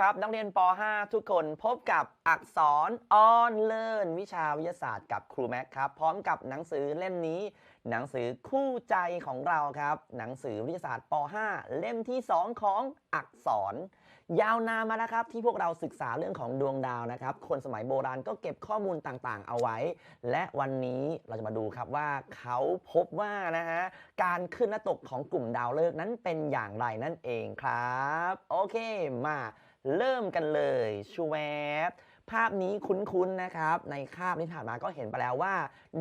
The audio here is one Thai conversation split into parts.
ครับนักเรียนป .5 ทุกคนพบกับอักษรออนเลิร์นวิชาวิทยาศาสตร์กับครูแม็กครับ พร้อมกับหนังสือเล่มนี้ หนังสือคู่ใจของเราครับ หนังสือวิทยาศาสตร์ป .5 เล่มที่ 2 ของอักษร ยาวนานมาแล้วครับ ที่พวกเราศึกษาเรื่องของดวงดาวนะครับ คนสมัยโบราณก็เก็บข้อมูลต่างๆ เอาไว้ และวันนี้เราจะมาดูครับว่าเขาพบว่านะฮะการขึ้นและตกของกลุ่มดาวฤกษ์นั้นเป็นอย่างไรนั่นเองครับ โอเคมา เริ่มกันเลยชูแวบภาพนี้คุ้นๆนะครับ ในคาบที่ผ่านมาก็เห็นไปแล้วว่า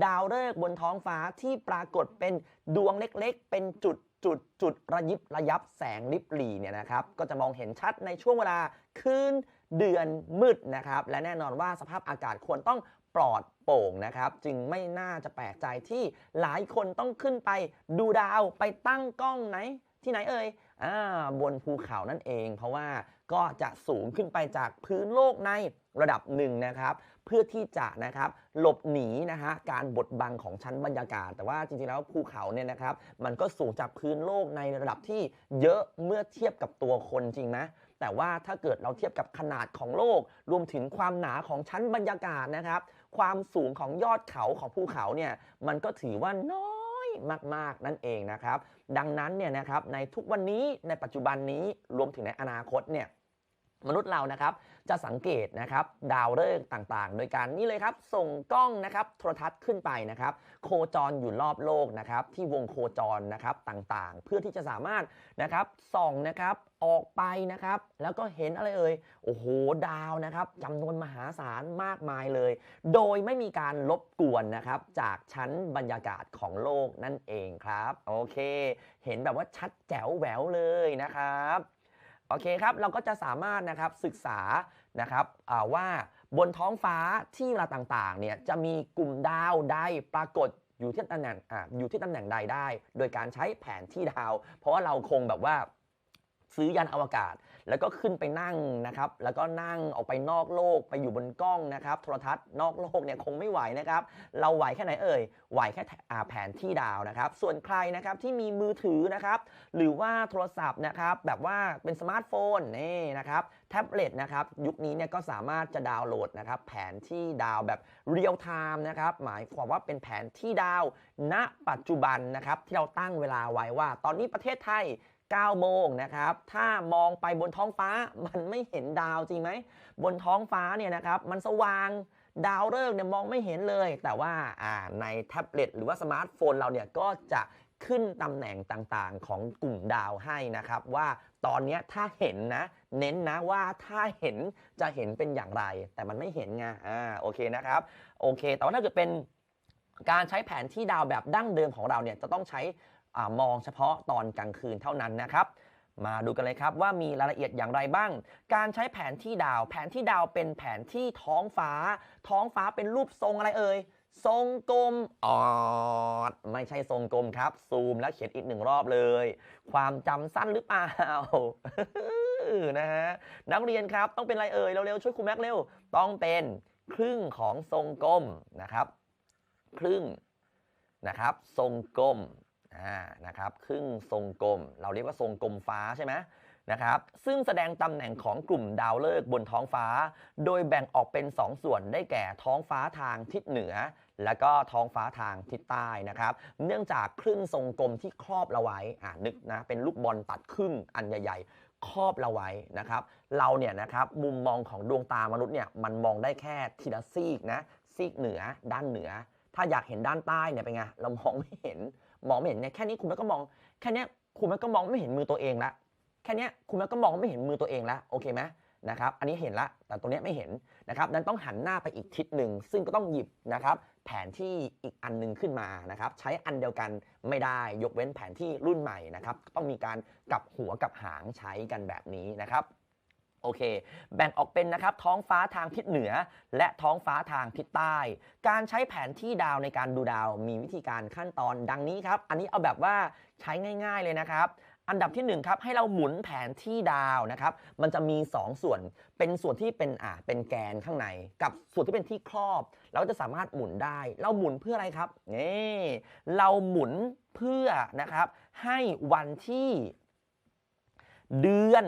ดาวฤกษ์บนท้องฟ้าที่ปรากฏเป็นดวงเล็กๆ เป็นจุดจุดจุดระยิบระยับแสงลิบหลีเนี่ยนะครับ ก็จะมองเห็นชัดในช่วงเวลาคืนเดือนมืดนะครับ และแน่นอนว่าสภาพอากาศควรต้องปลอดโปร่งนะครับ จึงไม่น่าจะแปลกใจที่หลายคนต้องขึ้นไปดูดาวไปตั้งกล้องไหนที่ไหนเอ่ยอ่าบนภูเขานั่นเอง เพราะว่า ก็จะสูงขึ้นไปจากพื้นโลกในระดับหนึ่งนะครับ เพื่อที่จะนะครับหลบหนีนะฮะการบดบังของชั้นบรรยากาศ แต่ว่าจริงๆแล้วภูเขาเนี่ยนะครับ มันก็สูงจากพื้นโลกในระดับที่เยอะเมื่อเทียบกับตัวคนจริงนะแต่ว่าถ้าเกิดเราเทียบกับขนาดของโลก รวมถึงความหนาของชั้นบรรยากาศนะครับ ความสูงของยอดเขาของภูเขาเนี่ยมันก็ถือว่าน้อยมากๆนั่นเองนะครับ ดังนั้นเนี่ยนะครับในทุกวันนี้ในปัจจุบันนี้รวมถึงในอนาคตเนี่ย มนุษย์เรานะครับจะสังเกตนะครับดาวฤกษ์ต่างๆ โดยการนี่เลยครับ ส่งกล้องนะครับโทรทัศน์ขึ้นไปนะครับ โคจรอยู่รอบโลกนะครับ ที่วงโคจรนะครับต่างๆ เพื่อที่จะสามารถนะครับส่องนะครับออกไปนะครับ แล้วก็เห็นอะไรเอ่ยโอ้โหดาวนะครับจำนวนมหาศาลมากมายเลย โดยไม่มีการลบกวนนะครับจากชั้นบรรยากาศของโลกนั่นเองครับ โอเค เห็นแบบว่าชัดแจ๋วแหววเลยนะครับ โอเคครับ เราก็จะสามารถนะครับศึกษานะครับว่าบนท้องฟ้าที่เวลาต่างๆเนี่ยจะมีกลุ่มดาวใดปรากฏอยู่ที่ตำแหน่งออยู่ที่ตำแหน่งใดได้ โดยการใช้แผนที่ดาว เพราะว่าเราคงแบบว่าซื้อยานอวกาศ แล้วก็ขึ้นไปนั่งนะครับ แล้วก็นั่งออกไปนอกโลกไปอยู่บนกล้องนะครับ โทรทัศน์นอกโลกเนี่ยคงไม่ไหวนะครับ เราไหวแค่ไหนเอ่ย ไหวแค่แผนที่ดาวนะครับ ส่วนใครนะครับที่มีมือถือนะครับ หรือว่าโทรศัพท์นะครับ แบบว่าเป็นสมาร์ทโฟนนี่นะครับ แท็บเล็ตนะครับ ยุคนี้เนี่ยก็สามารถจะดาวน์โหลดนะครับ แผนที่ดาวแบบเรียลไทม์นะครับ หมายความว่าเป็นแผนที่ดาว ณ ปัจจุบันนะครับ ที่เราตั้งเวลาไว้ว่า ตอนนี้ประเทศไทย 9โมงนะครับ ถ้ามองไปบนท้องฟ้ามันไม่เห็นดาวจริงไหม บนท้องฟ้าเนี่ยนะครับมันสว่างดาวฤกษ์เนี่ยมองไม่เห็นเลย แต่ว่าในแท็บเล็ตหรือว่าสมาร์ทโฟนเราเนี่ยก็จะขึ้นตำแหน่งต่างๆ ของกลุ่มดาวให้นะครับ ว่าตอนนี้ถ้าเห็นนะ เน้นนะว่าถ้าเห็นจะเห็นเป็นอย่างไร แต่มันไม่เห็นไงอ่าโอเคนะครับโอเค แต่ว่าถ้าเกิดเป็นการใช้แผนที่ดาวแบบดั้งเดิมของเราเนี่ยจะต้องใช้ มองเฉพาะตอนกลางคืนเท่านั้นนะครับ มาดูกันเลยครับว่ามีรายละเอียดอย่างไรบ้าง การใช้แผนที่ดาว แผนที่ดาวเป็นแผนที่ท้องฟ้า ท้องฟ้าเป็นรูปทรงอะไรเอ่ยทรงกลมออดไม่ใช่ทรงกลมครับ ซูมแล้วเขียนอีกหนึ่งรอบเลย ความจำสั้นหรือเปล่านะฮะนักเรียนครับต้องเป็นอะไรเอ่ยเร็วๆช่วยครูแม็กเร็ว ต้องเป็นครึ่งของทรงกลมนะครับ ครึ่งนะครับ ทรงกลม นะครับครึ่งทรงกลม เราเรียกว่าทรงกลมฟ้าใช่ไหมนะครับซึ่งแสดงตำแหน่งของกลุ่มดาวฤกษ์บนท้องฟ้า โดยแบ่งออกเป็น 2 ส่วนได้แก่ท้องฟ้าทางทิศเหนือ และก็ท้องฟ้าทางทิศใต้นะครับ เนื่องจากครึ่งทรงกลมที่ครอบเราไว้อ่านึกนะเป็นลูกบอลตัดครึ่งอันใหญ่ ๆ ครอบเราไว้นะครับ เราเนี่ยนะครับมุมมองของดวงตามนุษย์เนี่ยมันมองได้แค่ทีละซีกนะซีกเหนือด้านเหนือ ถ้าอยากเห็นด้านใต้เนี่ยเป็นไงเรามองไม่เห็น มองไม่เห็นเนี่ยแค่นี้คุณแม่ก็มองแค่นี้คุณแม่ก็มองไม่เห็นมือตัวเองละแค่นี้คุณแม่ก็มองไม่เห็นมือตัวเองละโอเคไหมนะครับอันนี้เห็นละแต่ตัวเนี้ยไม่เห็นนะครับดันต้องหันหน้าไปอีกทิศหนึ่งซึ่งก็ต้องหยิบนะครับแผนที่อีกอันหนึงขึ้นมานะครับใช้อันเดียวกันไม่ได้ยกเว้นแผนที่รุ่นใหม่นะครับต้องมีการกลับหัวกลับหางใช้กันแบบนี้นะครับ โอเค แบ่งออกเป็นนะครับท้องฟ้าทางทิศเหนือ และท้องฟ้าทางทิศใต้ การใช้แผนที่ดาวในการดูดาวมีวิธีการขั้นตอนดังนี้ครับ อันนี้เอาแบบว่าใช้ง่าย ๆเลยนะครับ อันดับที่1ครับให้เราหมุนแผนที่ดาวนะครับ มันจะมี 2 ส่วน เป็นส่วนที่เป็นอ่าเป็นแกนข้างใน กับส่วนที่เป็นที่ครอบ เราก็จะสามารถหมุนได้ เราหมุนเพื่ออะไรครับนี่เราหมุนเพื่อนะครับให้วันที่เดือน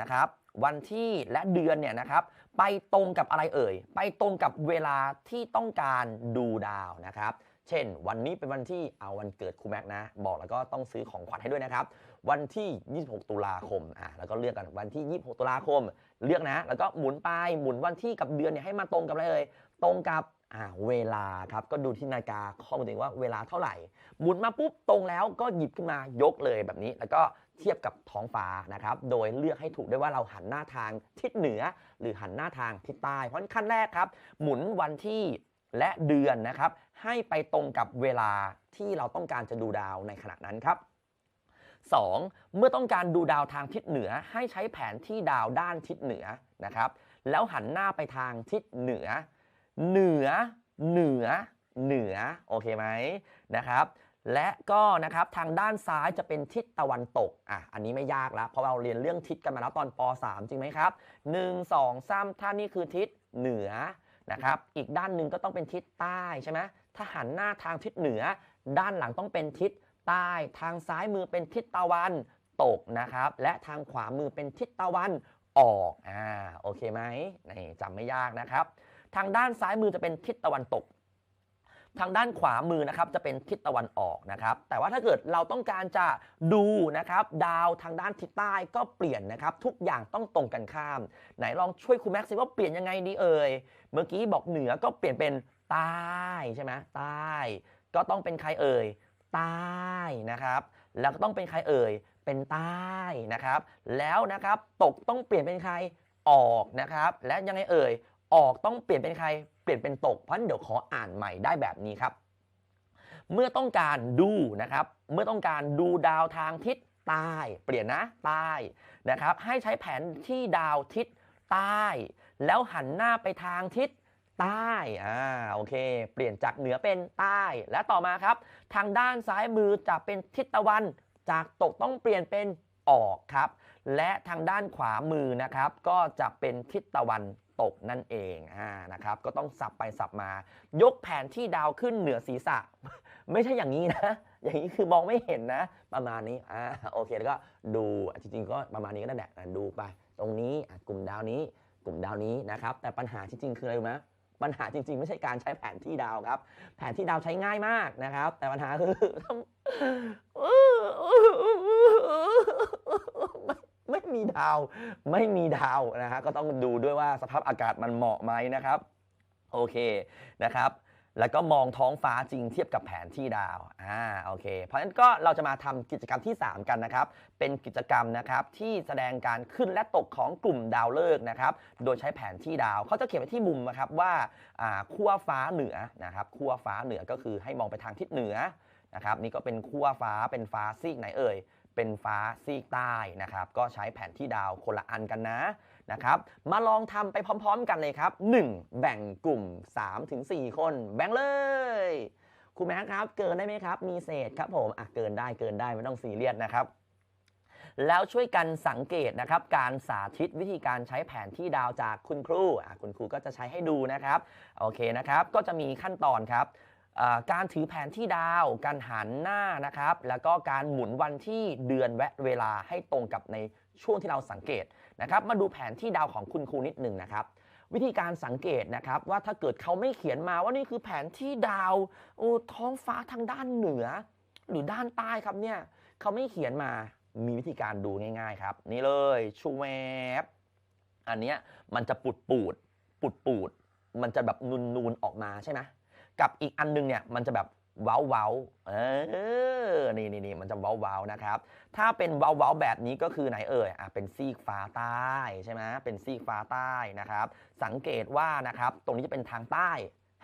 นะครับ วันที่และเดือนเนี่ยนะครับ ไปตรงกับอะไรเอ่ย ไปตรงกับเวลาที่ต้องการดูดาวนะครับเช่นวันนี้เป็นวันที่เอาวันเกิดครูแม็กนะ บอกแล้วก็ต้องซื้อของขวัญให้ด้วยนะครับ วันที่ 26 ตุลาคมอะแล้วก็เลือกกันวันที่ 26 ตุลาคม เลือกนะ แล้วก็หมุนไปหมุนวันที่กับเดือนเนี่ยให้มาตรงกับอะไรเอ่ยตรงกับอ่าเวลาครับก็ดูที่นาฬิกาข้อมูลตัวเองว่าเวลาเท่าไหร่ หมุนมาปุ๊บตรงแล้วก็หยิบขึ้นมายกเลยแบบนี้ แล้วก็ เทียบกับท้องฟ้านะครับ โดยเลือกให้ถูกด้วยว่าเราหันหน้าทางทิศเหนือ หรือหันหน้าทางทิศใต้ เพราะฉะนั้นขั้นแรกครับ หมุนวันที่และเดือนนะครับ ให้ไปตรงกับเวลาที่เราต้องการจะดูดาวในขณะนั้นครับ 2. เมื่อต้องการดูดาวทางทิศเหนือ ให้ใช้แผนที่ดาวด้านทิศเหนือนะครับ แล้วหันหน้าไปทางทิศเหนือ เหนือ เหนือ เหนือ โอเคไหมนะครับ และก็นะครับทางด้านซ้ายจะเป็นทิศตะวันตกอะอันนี้ไม่ยากแล้ว เพราะเราเรียนเรื่องทิศกันมาแล้วตอนป .3 จริงไหมครับ1 2 3ถ้านี่คือทิศเหนือนะครับอีกด้านหนึ่งก็ต้องเป็นทิศใต้ใช่ไหมถ้าหันหน้าทางทิศเหนือ ด้านหลังต้องเป็นทิศใต้ ทางซ้ายมือเป็นทิศตะวันตกนะครับและทางขวามือเป็นทิศตะวันออกอ่าโอเคไหมนี่จำไม่ยากนะครับ ทางด้านซ้ายมือจะเป็นทิศตะวันตก ทางด้านขวามือนะครับจะเป็นทิศตะวันออกนะครับ แต่ว่าถ้าเกิดเราต้องการจะดูนะครับดาวทางด้านทิศใต้ก็เปลี่ยนนะครับ ทุกอย่างต้องตรงกันข้าม ไหนลองช่วยครูแม็กซ์สิว่าเปลี่ยนยังไงดีเอ่ยเมื่อกี้บอกเหนือก็เปลี่ยนเป็นใต้ใช่ไหมใต้ ก็ต้องเป็นใครเอ่ยใต้นะครับ แล้วก็ต้องเป็นใครเอ่ยเป็นใต้นะครับ แล้วนะครับตกต้องเปลี่ยนเป็นใครออกนะครับ และยังไงเอ่ยออกต้องเปลี่ยนเป็นใคร ลี่ยนเป็นตกเพราะฉะนั้นเดี๋ยวขออ่านใหม่ได้แบบนี้ครับ เมื่อต้องการดูนะครับ เมื่อต้องการดูดาวทางทิศใต้ เปลี่ยนนะใต้นะครับ ให้ใช้แผนที่ดาวทิศใต้ แล้วหันหน้าไปทางทิศใต้อ่าโอเค เปลี่ยนจากเหนือเป็นใต้ และต่อมาครับ ทางด้านซ้ายมือจะเป็นทิศตะวัน จากตกต้องเปลี่ยนเป็นออกครับ และทางด้านขวามือนะครับ ก็จะเป็นทิศตะวัน ตกนั่นเองอ่านะครับ ก็ต้องสับไปสับมา ยกแผนที่ดาวขึ้นเหนือศีรษะ ไม่ใช่อย่างนี้นะ อย่างนี้คือมองไม่เห็นนะ ประมาณนี้อ่าโอเคแล้วก็ดูจริงๆก็ประมาณนี้ก็ได้แหละดูไป ตรงนี้กลุ่มดาวนี้ กลุ่มดาวนี้นะครับ แต่ปัญหาที่จริงคืออะไรรู้ไหมปัญหาจริงๆ ไม่ใช่การใช้แผนที่ดาวครับ แผนที่ดาวใช้ง่ายมากนะครับ แต่ปัญหาคือ ไม่มีดาว ไม่มีดาวนะฮะก็ต้องดูด้วยว่าสภาพอากาศมันเหมาะไหมนะครับ โอเคนะครับแล้วก็มองท้องฟ้าจริงเทียบกับแผนที่ดาว อ่า โอเค เพราะฉะนั้นก็เราจะมาทำกิจกรรมที่ 3 กันนะครับ เป็นกิจกรรมนะครับที่แสดงการขึ้นและตกของกลุ่มดาวฤกษ์นะครับ โดยใช้แผนที่ดาว เขาจะเขียนไว้ที่มุมนะครับว่าอ่าขั้วฟ้าเหนือนะครับขั้วฟ้าเหนือก็คือให้มองไปทางทิศเหนือนะครับ นี่ก็เป็นขั้วฟ้าเป็นฟ้าซีกไหนเอ่ย เป็นฟ้าซีกใต้นะครับ ก็ใช้แผนที่ดาวคนละอันกันนะนะครับ มาลองทำไปพร้อม ๆ กันเลยครับ 1. แบ่งกลุ่ม 3-4 คน แบ่งเลยครูแม็กครับ เกินได้ไหมครับ มีเศษครับผมอะเกินได้เกินได้ไม่ต้องซีเรียสนะครับ แล้วช่วยกันสังเกตนะครับ การสาธิตวิธีการใช้แผนที่ดาวจากคุณครูอะคุณครูก็จะใช้ให้ดูนะครับ โอเคนะครับ ก็จะมีขั้นตอนครับ การถือแผนที่ดาว การหันหน้านะครับ แล้วก็การหมุนวันที่เดือนและเวลาให้ตรงกับในช่วงที่เราสังเกตนะครับ มาดูแผนที่ดาวของคุณครูนิดหนึ่งนะครับ วิธีการสังเกตนะครับว่าถ้าเกิดเขาไม่เขียนมาว่านี่คือแผนที่ดาวโอ้ท้องฟ้าทางด้านเหนือ หรือด้านใต้ครับเนี่ยเขาไม่เขียนมามีวิธีการดูง่าย ๆ ครับ นี่เลยชูแวบอันเนี้ยมันจะปูดปูดปูดปูดๆมันจะแบบนูนๆออกมาใช่ไหม กับอีกอันนึงเนี่ยมันจะแบบว้าเว้าๆเออ นี่นี่นี่มันจะว้าเว้าๆนะครับ ถ้าเป็นว้าเว้าๆแบบนี้ก็คือไหนเอ่ย อะ เป็นซีกฟ้าใต้ใช่ไหมเป็นซีกฟ้าใต้นะครับ สังเกตว่านะครับ ตรงนี้จะเป็นทางใต้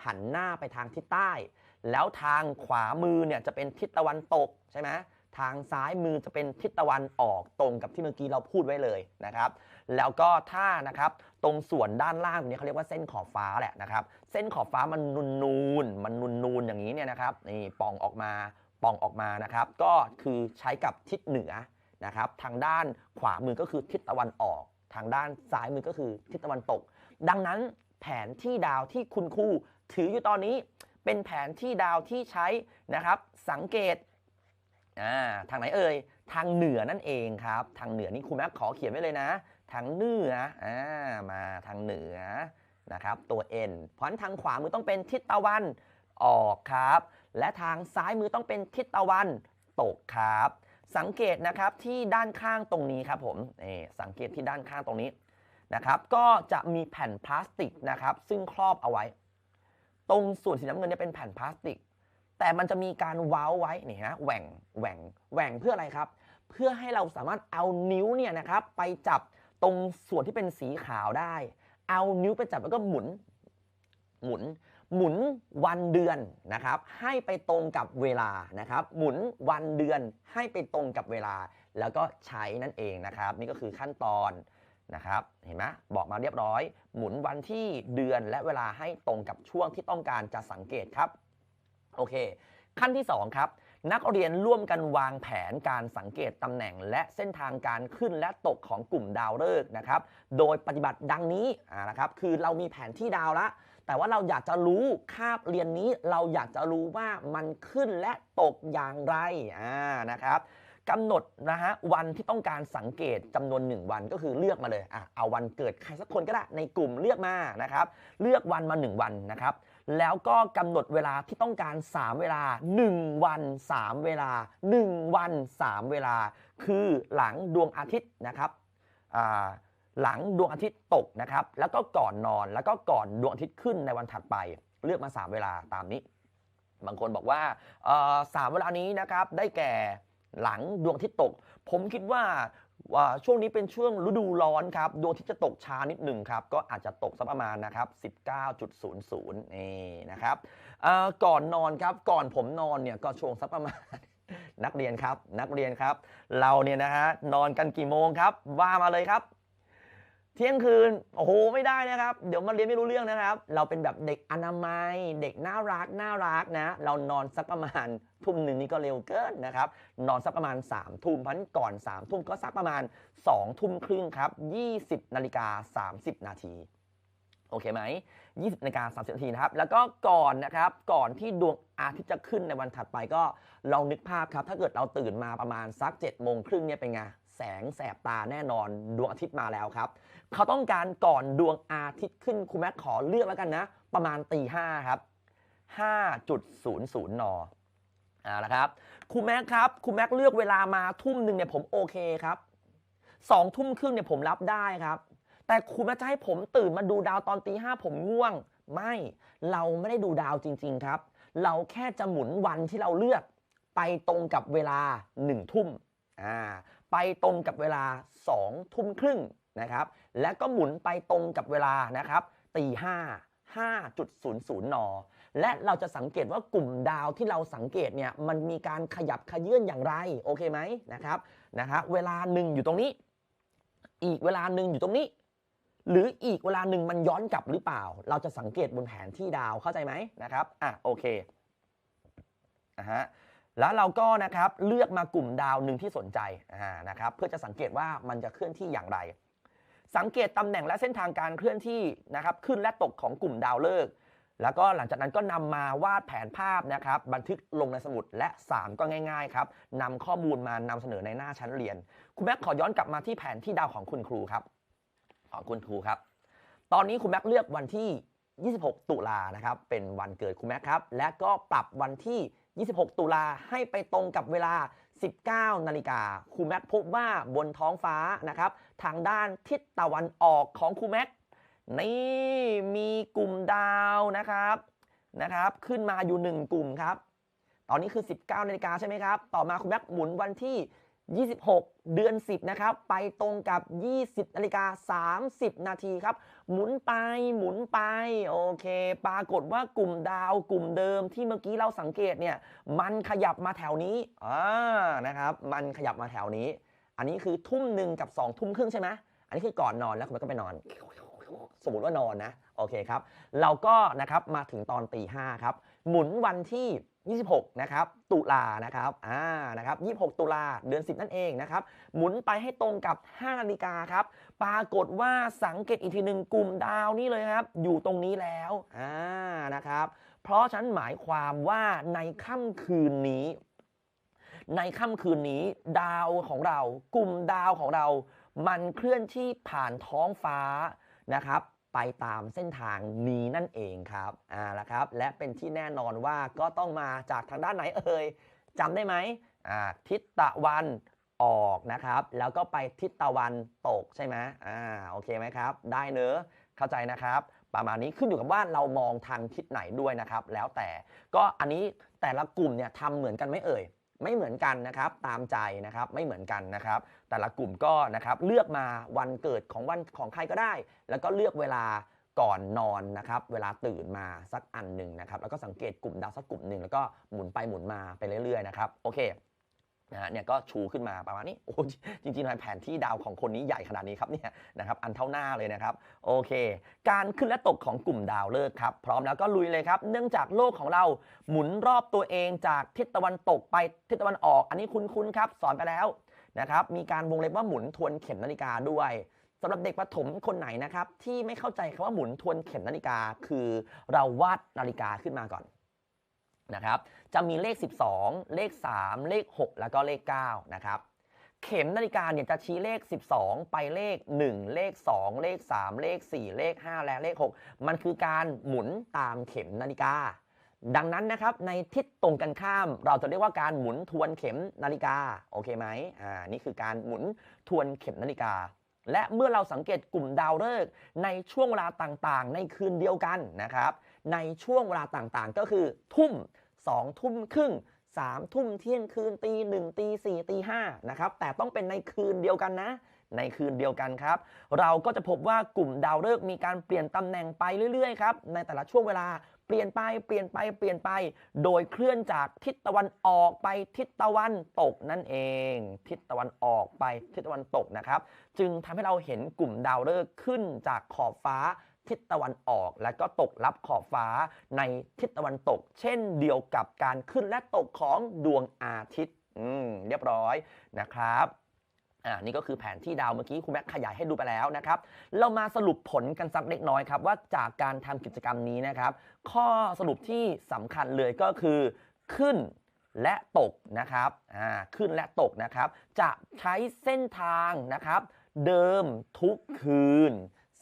หันหน้าไปทางทิศใต้ แล้วทางขวามือเนี่ยจะเป็นทิศตะวันตกใช่ไหมทางซ้ายมือจะเป็นทิศตะวันออกตรงกับที่เมื่อกี้เราพูดไว้เลยนะครับ แล้วก็ถ้านะครับตรงส่วนด้านล่างเนี่ยเขาเรียกว่าเส้นขอบฟ้าแหละนะครับ ส้นขอบฟ้ามันนูนนูนๆมันนูนนูนๆอย่างนี้เนี่ยนะครับนี่ป่องออกมาป่องออกมานะครับ ก็คือใช้กับทิศเหนือนะครับ ทางด้านขวามือก็คือทิศตะวันออก ทางด้านซ้ายมือก็คือทิศตะวันตก ดังนั้นแผนที่ดาวที่คุณครูถืออยู่ตอนนี้ เป็นแผนที่ดาวที่ใช้นะครับ สังเกตาทางไหนเอ่ยทางเหนือนั่นเองครับ ทางเหนือนี่ครูแม็กขอเขียนไว้เลยนะ ทางเหนืออ่ามาทางเหนือ นะครับตัว N เพราะนั้นทางขวามือต้องเป็นทิศตะวันออกครับ และทางซ้ายมือต้องเป็นทิศตะวันตกครับ สังเกตนะครับที่ด้านข้างตรงนี้ครับผมนี่สังเกตที่ด้านข้างตรงนี้นะครับก็จะมีแผ่นพลาสติกนะครับซึ่งครอบเอาไว้ ตรงส่วนสีน้ำเงินเนี่ยเป็นแผ่นพลาสติก แต่มันจะมีการเว้าไว้นี่ฮะแหว่งแหว่งแหว่งเพื่ออะไรครับ เพื่อให้เราสามารถเอานิ้วเนี่ยนะครับไปจับตรงส่วนที่เป็นสีขาวได้ เอานิ้วไปจับแล้วก็หมุน หมุน หมุนวันเดือนนะครับ ให้ไปตรงกับเวลานะครับ หมุนวันเดือนให้ไปตรงกับเวลา แล้วก็ใช้นั่นเองนะครับ นี่ก็คือขั้นตอนนะครับ เห็นไหมบอกมาเรียบร้อย หมุนวันที่เดือนและเวลาให้ตรงกับช่วงที่ต้องการจะสังเกตครับ โอเค ขั้นที่ 2 ครับ นักเรียนร่วมกันวางแผนการสังเกตตำแหน่ง และเส้นทางการขึ้นและตกของกลุ่มดาวฤกษ์นะครับ โดยปฏิบัติดังนี้นะครับ คือเรามีแผนที่ดาวละ แต่ว่าเราอยากจะรู้คาบเรียนนี้เราอยากจะรู้ว่ามันขึ้นและตกอย่างไรอ่านะครับกำหนดนะฮะวันที่ต้องการสังเกตจำนวน 1 วันก็คือเลือกมาเลยอะเอาวันเกิดใครสักคนก็ได้ในกลุ่มเลือกมานะครับ เลือกวันมา 1 วันนะครับ แล้วก็กำหนดเวลาที่ต้องการ 3 เวลา 1 วัน 3 เวลา 1 วัน 3 เวลา คือหลังดวงอาทิตย์นะครับหลังดวงอาทิตย์ตกนะครับ แล้วก็ก่อนนอนแล้วก็ก่อนดวงอาทิตย์ขึ้นในวันถัดไป เลือกมา 3 เวลาตามนี้ บางคนบอกว่าสามเวลานี้นะครับได้แก่หลังดวงอาทิตย์ตก ผมคิดว่า ช่วงนี้เป็นช่วงฤดูร้อนครับดวงทิตย์จะตกช้านิดหนึ่งครับ ก็อาจจะตกสักประมาณนะครับ 19.00นี่นะครับก่อนนอนครับ ก่อนผมนอนเนี่ยก็ช่วงสักประมาณนักเรียนครับ นักเรียนครับ เราเนี่ยนะฮะนอนกันกี่โมงครับ ว่ามาเลยครับ เที่ยงคืนโอ้โหไม่ได้นะครับ เดี๋ยวมาเรียนไม่รู้เรื่องนะครับ เราเป็นแบบเด็กอนามัย เด็กน่ารักน่ารักนะ เรานอนสักประมาณ ทุ่มหนึ่งนี่ก็เร็วเกินนะครับ นอนสักประมาณ3ามทุ่มพันก่อน3ามทุ่มก็สักประมาณ 2 ทุ่มครึ่งครับ 20นาฬิกา 30 นาทีโอเคไหม20นาฬิกา30นาทีนะครับ แล้วก็ก่อนนะครับ ก่อนที่ดวงอาทิตย์จะขึ้นในวันถัดไปก็ลองนึกภาพครับ ถ้าเกิดเราตื่นมาประมาณสัก7จ็ดโมงครึ่งเนี่ยเป็นไง แสงแสบตาแน่นอนดวงอาทิตย์มาแล้วครับ เขาต้องการก่อนดวงอาทิตย์ขึ้นครูแม็กขอเลือกแล้วกันนะ ประมาณตีห้าครับ5.00น อ่าละครับครูแม็กครับครูแม็กเลือกเวลามาทุ่มหนึ่งเนี่ยผมโอเคครับสองทุ่มครึ่งเนี่ยผมรับได้ครับ แต่ครูแม็กจะให้ผมตื่นมาดูดาวตอนตีห้าผมง่วง ไม่เราไม่ได้ดูดาวจริง ๆครับ เราแค่จะหมุนวันที่เราเลือก ไปตรงกับเวลาหนึ่งทุ่มอ่าไปตรงกับเวลาสองทุ่มครึ่งนะครับ และก็หมุนไปตรงกับเวลานะครับตีห้า5.00น และเราจะสังเกตว่ากลุ่มดาวที่เราสังเกตเนี่ยมันมีการขยับขยื่นอย่างไรโอเคไหมนะครับนะครับเวลาหนึ่งอยู่ตรงนี้ อีกเวลาหนึ่งอยู่ตรงนี้ หรืออีกเวลาหนึ่งมันย้อนกลับหรือเปล่า เราจะสังเกตบนแผนที่ดาวเข้าใจไหมนะครับอะโอเคนะฮะแล้วเราก็นะครับเลือกมากลุ่มดาวหนึ่งที่สนใจอ่านะครับเพื่อจะสังเกตว่ามันจะเคลื่อนที่อย่างไร สังเกตตำแหน่งและเส้นทางการเคลื่อนที่นะครับขึ้นและตกของกลุ่มดาวฤกษ์ แล้วก็หลังจากนั้นก็นำมาวาดแผนภาพนะครับบันทึกลงในสมุดและ 3 ก็ง่ายๆครับนำข้อมูลมานำเสนอในหน้าชั้นเรียน คุณแม็กขอย้อนกลับมาที่แผนที่ดาวของคุณครูครับของคุณครูครับ ตอนนี้คุณแม็กเลือกวันที่ 26 ตุลานะครับ เป็นวันเกิดคุณแม็กครับ และก็ปรับวันที่ 26 ตุลาให้ไปตรงกับเวลา 19 นาฬิกาครูแม็กพบว่าบนท้องฟ้านะครับ ทางด้านทิศตะวันออกของครูแม็ก นี่มีกลุ่มดาวนะครับนะครับ ขึ้นมาอยู่ 1 กลุ่มครับ ตอนนี้คือ 19นาฬิกาใช่ไหมครับ ต่อมาคุณแม็กหมุนวันที่ 26 เดือน 10 นะครับ ไปตรงกับ 20นาฬิกา30 นาทีครับ หมุนไปหมุนไป โอเค ปรากฏว่ากลุ่มดาวกลุ่มเดิมที่เมื่อกี้เราสังเกตเนี่ย มันขยับมาแถวนี้อ่านะครับ มันขยับมาแถวนี้ อันนี้คือทุ่มหนึ่งกับ2องทุ่มครึ่งใช่ไหมอันนี้คือก่อนนอนแล้วคุณก็ไปนอน สมมติว่านอนนะโอเคครับ เราก็นะครับมาถึงตอนตีห้าครับ หมุนวันที่ 26 นะครับ ตุลานะครับอ่านะครับ26 ตุลาเดือน 10 นั่นเองนะครับ หมุนไปให้ตรงกับ 5 นาฬิกาครับ ปรากฏว่าสังเกตอีกทีหนึ่งกลุ่มดาวนี่เลยครับ อยู่ตรงนี้แล้วอ่านะครับ เพราะฉะนั้นหมายความว่าในค่ำคืนนี้ ในค่ำคืนนี้ ดาวของเรา กลุ่มดาวของเรา มันเคลื่อนที่ผ่านท้องฟ้า นะครับไปตามเส้นทางนี้นั่นเองครับอ่าละครับ และเป็นที่แน่นอนว่าก็ต้องมาจากทางด้านไหนเอ่ยจำได้ไหมอ่าทิศตะวันออกนะครับ แล้วก็ไปทิศตะวันตกใช่ไหมอ่าโอเคไหมครับ ได้เนอะเข้าใจนะครับประมาณนี้ขึ้นอยู่กับว่าเรามองทางทิศไหนด้วยนะครับ แล้วแต่ก็อันนี้แต่ละกลุ่มเนี่ยทำเหมือนกันไหมเอ่ย ไม่เหมือนกันนะครับตามใจนะครับไม่เหมือนกันนะครับ แต่ละกลุ่มก็นะครับเลือกมาวันเกิดของวันของใครก็ได้ แล้วก็เลือกเวลาก่อนนอนนะครับเวลาตื่นมาสักอันหนึ่งนะครับแล้วก็สังเกตกลุ่มดาวสักกลุ่มหนึ่งแล้วก็หมุนไปหมุนมาไปเรื่อยๆนะครับโอเค นะฮะเนี่ยก็ชูขึ้นมาประมาณนี้โอ้จริงๆแผนที่ดาวของคนนี้ใหญ่ขนาดนี้ครับเนี่ยนะครับอันเท่าหน้าเลยนะครับโอเค การขึ้นและตกของกลุ่มดาวฤกษ์ครับ พร้อมแล้วก็ลุยเลยครับ เนื่องจากโลกของเราหมุนรอบตัวเองจากทิศตะวันตกไปทิศตะวันออก อันนี้คุ้นๆครับสอนไปแล้วนะครับมีการวงเล็บว่าหมุนทวนเข็มนาฬิกาด้วยสำหรับเด็กประถมคนไหนนะครับที่ไม่เข้าใจคำว่าหมุนทวนเข็มนาฬิกา คือเราวาดนาฬิกาขึ้นมาก่อนนะครับ จะมีเลข 12 เลข 3 เลข 6 แล้วก็เลข9นะครับเข็มนาฬิกาเนี่ยจะชี้เลข 12 ไปเลข 1 เลข 2 เลข 3 เลข 4 เลข 5 และเลข 6 มันคือการหมุนตามเข็มนาฬิกา ดังนั้นนะครับในทิศตรงกันข้าม เราจะเรียกว่าการหมุนทวนเข็มนาฬิกาโอเคไหมอ่านี่คือการหมุนทวนเข็มนาฬิกา และเมื่อเราสังเกตกลุ่มดาวฤกษ์ในช่วงเวลาต่างๆ ในคืนเดียวกันนะครับ ในช่วงเวลาต่างๆ ก็คือทุ่ม 2 ทุ่มครึ่ง 3 ทุ่มเที่ยงคืนตีหนึ่งตีสี่ตีห้านะครับแต่ต้องเป็นในคืนเดียวกันนะในคืนเดียวกันครับ เราก็จะพบว่ากลุ่มดาวฤกษ์มีการเปลี่ยนตำแหน่งไปเรื่อยๆครับในแต่ละช่วงเวลาเปลี่ยนไปเปลี่ยนไปเปลี่ยนไป โดยเคลื่อนจากทิศตะวันออกไปทิศตะวันตกนั่นเอง ทิศตะวันออกไปทิศตะวันตกนะครับ จึงทำให้เราเห็นกลุ่มดาวฤกษ์ขึ้นจากขอบฟ้า ทิศตะวันออก และก็ตกลับขอบฟ้าในทิศตะวันตก เช่นเดียวกับการขึ้นและตกของดวงอาทิตย์อืมเรียบร้อยนะครับอ่านี่ก็คือแผนที่ดาวเมื่อกี้คุณแม็กขยายให้ดูไปแล้วนะครับ เรามาสรุปผลกันสักเล็กน้อยครับ ว่าจากการทำกิจกรรมนี้นะครับ ข้อสรุปที่สำคัญเลยก็คือขึ้นและตกนะครับอ่าขึ้นและตกนะครับ จะใช้เส้นทางนะครับ เดิมทุกคืน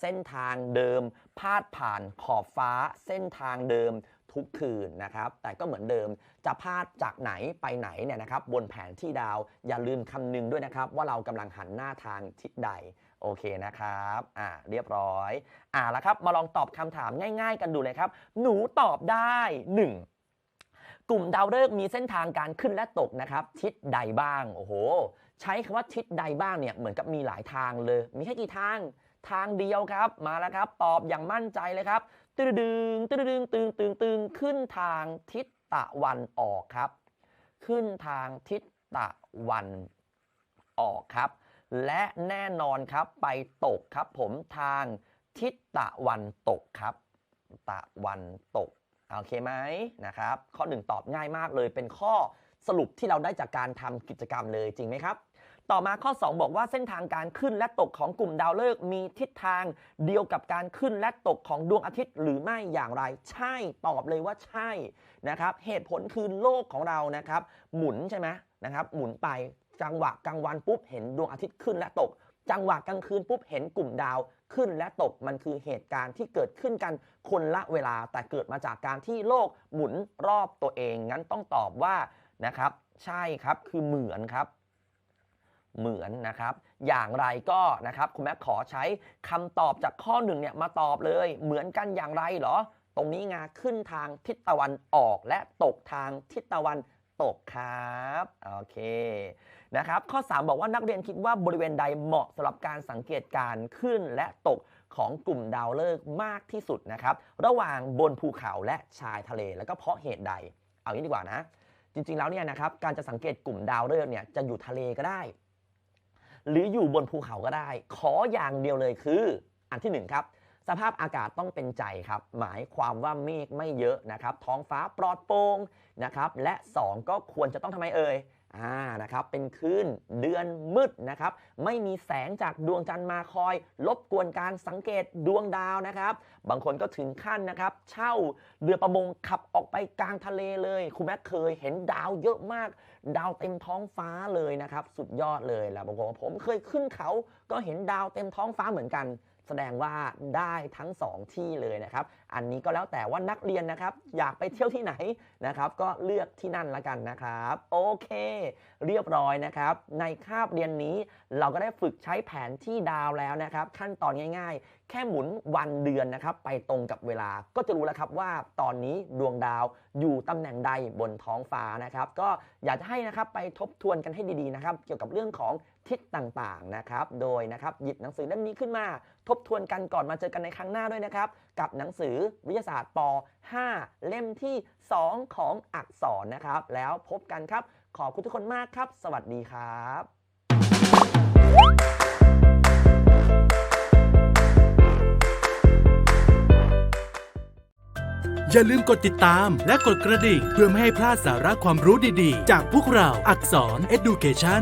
เส้นทางเดิม พาดผ่านขอบฟ้าเส้นทางเดิมทุกคืนนะครับ แต่ก็เหมือนเดิมจะพาดจากไหนไปไหนเนี่ยนะครับ บนแผนที่ดาวอย่าลืมคำนึงด้วยนะครับ ว่าเรากำลังหันหน้าทางทิศใดโอเคนะครับ อ่า เรียบร้อย อ่าแล้วครับ มาลองตอบคำถามง่าย ๆ กันดูเลยครับ หนูตอบได้ 1. กลุ่มดาวฤกษ์มีเส้นทางการขึ้นและตกนะครับ ทิศใดบ้าง โอ้โห ใช้คำว่าทิศใดบ้างเนี่ย เหมือนกับมีหลายทางเลย มีแค่กี่ทาง ทางเดียวครับ มาแล้วครับ ตอบอย่างมั่นใจเลยครับตึงดึงตึงดึงตึงตึงตึงขึ้นทางทิศตะวันออกครับ ขึ้นทางทิศตะวันออกครับ และแน่นอนครับไปตกครับ ผมทางทิศตะวันตกครับ ตะวันตกโอเคไหมนะครับ ข้อ1ตอบง่ายมากเลยเป็นข้อสรุปที่เราได้จากการทำกิจกรรมเลยจริงไหมครับ ต่อมาข้อ 2 บอกว่าเส้นทางการขึ้นและตกของกลุ่มดาวฤกษ์มีทิศทางเดียวกับการขึ้นและตกของดวงอาทิตย์หรือไม่อย่างไร ใช่ตอบเลยว่าใช่นะครับเหตุผลคือโลกของเรานะครับ หมุนใช่ไหมนะครับหมุนไปจังหวะกลางวันปุ๊บเห็นดวงอาทิตย์ขึ้นและตก จังหวะกลางคืนปุ๊บเห็นกลุ่มดาวขึ้นและตกมันคือเหตุการณ์ที่เกิดขึ้นกันคนละเวลาแต่เกิดมาจากการที่โลกหมุนรอบตัวเอง งั้นต้องตอบว่านะครับ ใช่ครับคือเหมือนครับ เหมือนนะครับ อย่างไรก็นะครับคุณแม่ขอใช้คำตอบจากข้อหนึ่งเนี่ยมาตอบเลย เหมือนกันอย่างไรเหรอ ตรงนี้ไงขึ้นทางทิศตะวันออกและตกทางทิศตะวันตกครับโอเคนะครับ ข้อ 3 บอกว่านักเรียนคิดว่าบริเวณใดเหมาะสำหรับการสังเกตการขึ้นและตกของกลุ่มดาวฤกษ์มากที่สุดนะครับ ระหว่างบนภูเขาและชายทะเล แล้วก็เพราะเหตุใด เอางี้ดีกว่านะ จริงๆแล้วเนี่ยนะครับการจะสังเกตกลุ่มดาวฤกษ์เนี่ยจะอยู่ทะเลก็ได้ หรืออยู่บนภูเขาก็ได้ ขออย่างเดียวเลยคือ อันที่หนึ่งครับสภาพอากาศต้องเป็นใจครับ หมายความว่าเมฆไม่เยอะนะครับ ท้องฟ้าปลอดโปร่งนะครับ และ 2 ก็ควรจะต้องทำไมเอ่ย อ่านะครับเป็นคืนเดือนมืดนะครับไม่มีแสงจากดวงจันทร์มาคอยรบกวนการสังเกตดวงดาวนะครับ บางคนก็ถึงขั้นนะครับ เช่าเรือประมงขับออกไปกลางทะเลเลยครูแม็กเคยเห็นดาวเยอะมาก ดาวเต็มท้องฟ้าเลยนะครับ สุดยอดเลยแล้วบางคนผมเคยขึ้นเขาก็เห็นดาวเต็มท้องฟ้าเหมือนกัน แสดงว่าได้ทั้ง 2 ที่เลยนะครับ อันนี้ก็แล้วแต่ว่านักเรียนนะครับ อยากไปเที่ยวที่ไหนนะครับ ก็เลือกที่นั่นละกันนะครับ โอเค เรียบร้อยนะครับ ในคาบเรียนนี้เราก็ได้ฝึกใช้แผนที่ดาวแล้วนะครับ ขั้นตอนง่าย ๆ แค่หมุนวันเดือนนะครับ ไปตรงกับเวลาก็จะรู้แล้วครับว่าตอนนี้ดวงดาวอยู่ตำแหน่งใดบนท้องฟ้านะครับ ก็อยากจะให้นะครับไปทบทวนกันให้ดีๆนะครับ เกี่ยวกับเรื่องของทิศต่างๆนะครับ โดยนะครับหยิบหนังสือเล่มนี้ขึ้นมา ทบทวนกันก่อนมาเจอกันในครั้งหน้าด้วยนะครับ กับหนังสือวิทยาศาสตร์ป .5 เล่มที่ 2 ของอักษรนะครับ แล้วพบกันครับ ขอบคุณทุกคนมากครับ สวัสดีครับอย่าลืมกดติดตามและกดกระดิ่ง เพื่อไม่ให้พลาดสาระความรู้ดีๆ จากพวกเราอักษร Education